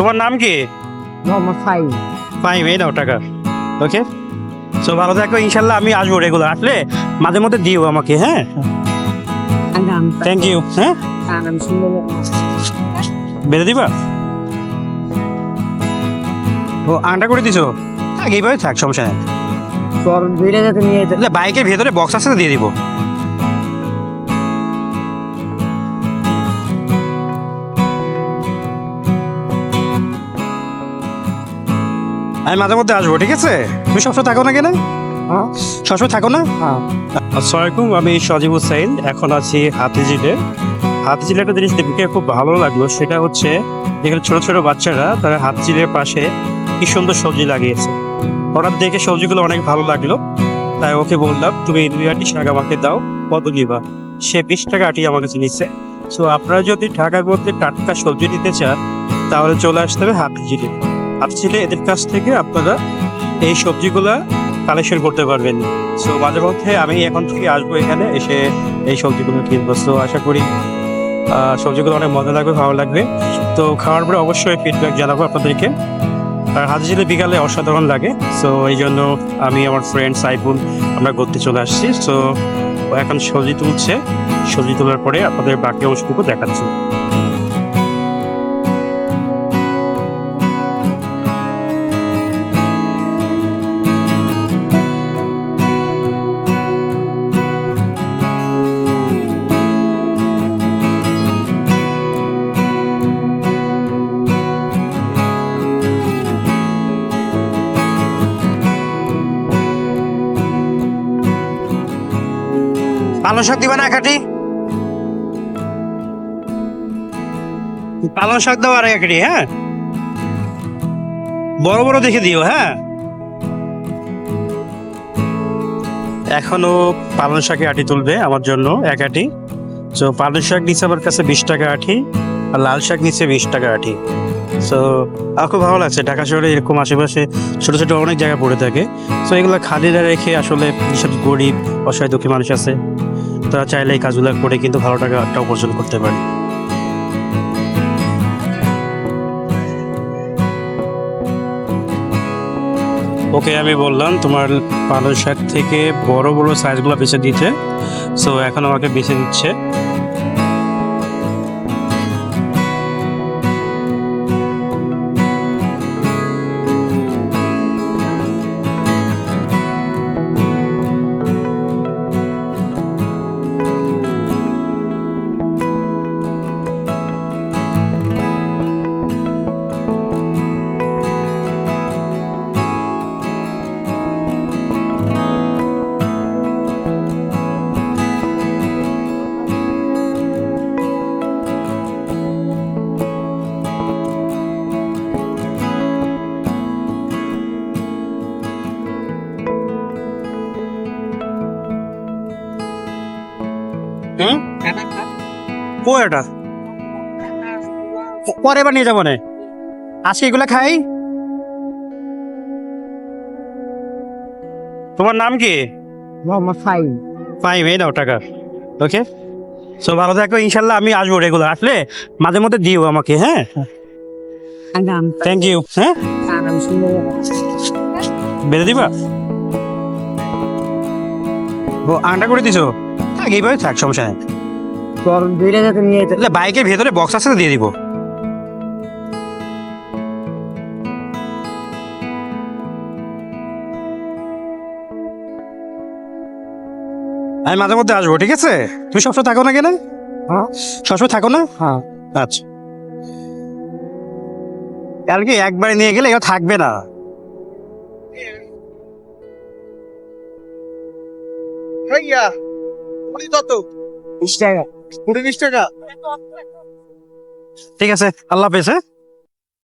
তোমার নাম কি? মোহাম্মদ ফাইম এই নাও টাকা। ওকে? সো ভালো থাকো ইনশাল্লাহ আমি আসব রেগুলার আসলে মাঝে মধ্যে দিও আমাকে হ্যাঁ? থ্যাংক ইউ হ্যাঁ? বেঁধে দিবা? ও আন্ডা করে দিছো? থাক এইভাবে থাক সমস্যা নেই। যেতে বাইকের ভেতরে বক্স আছে দিয়ে দিব। আমি মাঝে মধ্যে আসব ঠিক আছে? তুমি সবসময় থাকো না কেন হ্যাঁ। সবসময় থাকো না? হ্যাঁ। আসসালামু আলাইকুম আমি সজীব হুসাইন এখন আছি হাতিঝিলে। হাতিঝিলে একটা জিনিস দেখে খুব ভালো লাগল সেটা হচ্ছে যেখানে ছোট ছোট বাচ্চারা তারা হাতিঝিলের পাশে কি সুন্দর সবজি লাগিয়েছে। হঠাৎ দেখে সবজিগুলো অনেক ভালো লাগল তাই ওকে বললাম তুমি এই দুই আটি শাক আমাকে দাও কত নিবা? সে বিশ টাকা আটি আমার কাছে নিচ্ছে সো আপনারা যদি ঢাকার মধ্যে টাটকা সবজি নিতে চান তাহলে চলে আসতে হবে হাতিঝিলে। হাতিঝিলে এদের কাছ থেকে আপনারা এই সবজিগুলা কালেকশন করতে পারবেন। সো মাঝে মধ্যে আমি এখন থেকে আসব এখানে, এসে এই সবজিগুলো কিনবো। সো আশা করি সবজিগুলো অনেক মজা লাগবে, ভালো লাগবে। তো, খাওয়ার পরে অবশ্যই ফিডব্যাক জানাব আপনাদেরকে। আর হাজিরে বিকালে অসাধারণ লাগে। সো এই জন্য আমি আমার ফ্রেন্ড সাইফুল, আমরা ঘুরতে চলে আসছি। সো এখন সবজি তুলছে। সবজি তোলার পরে আপনাদের বাকি অংশটুকু দেখাচ্ছি। পালং শাক দিবা না কাটি পালং শাক দাও আর কাটি হ্যাঁ? বড় বড় দেখে দিও হ্যাঁ? এখনও পালং শাকে আটি তুলবে আমার জন্য, এক আটি। তো পালং শাক নিচ্ছে আমার কাছে বিশ টাকা আটি, আর লাল শাক নিচ্ছে বিশ টাকা আটি। সো আমার খুব ভালো লাগছে, ঢাকা শহরে এরকম আশেপাশে ছোটো ছোটো অনেক জায়গা পড়ে থাকে। সো এগুলো খাদিরা রেখে আসলে যেসব গরিব, অসহায়, দুঃখী মানুষ আছে তারা চাইলে এই কাজগুলো করে কিন্তু ভালো টাকাটা উপার্জন করতে পারে। ওকে, আমি বললাম তোমার পালং শাক থেকে বড় বড় সাইজগুলো বেছে দিতে। সো এখন আমাকে বেছে দিচ্ছে। হুম? এটা? পরে এবার নিয়ে যাব না। আজকে এগুলা খাই। তোমার নাম কি? মোহাম্মদ ফাইম এই নাও টাকা। ওকে। সো ভালো থাকো ইনশাল্লাহ আমি আসব রেগুলার আসলে মাঝে মধ্যে দিও আমাকে হ্যাঁ? থ্যাংক ইউ হ্যাঁ? বেঁধে দিবা? ও আন্ডা করে দিছো? থাক এইভাবে থাক সমস্যা নেই। তোর দুইটা যাতে নিয়ে যেতে। তাহলে বাইকের ভেতরে বক্স আছে তো দিয়ে দিব। আমি মাঝে মধ্যে আসব ঠিক আছে? তুমি সবসময় থাকো না কেন হ্যাঁ। সবসময় থাকো না? হ্যাঁ। আচ্ছা। কালকে একবারে নিয়ে গেলে এরা থাকবে না। ভাইয়া কুড়ি কত বিশ টাকা। কুড়ি বিশ টাকা? ঠিক আছে আল্লাহ হাফেজ হ্যাঁ?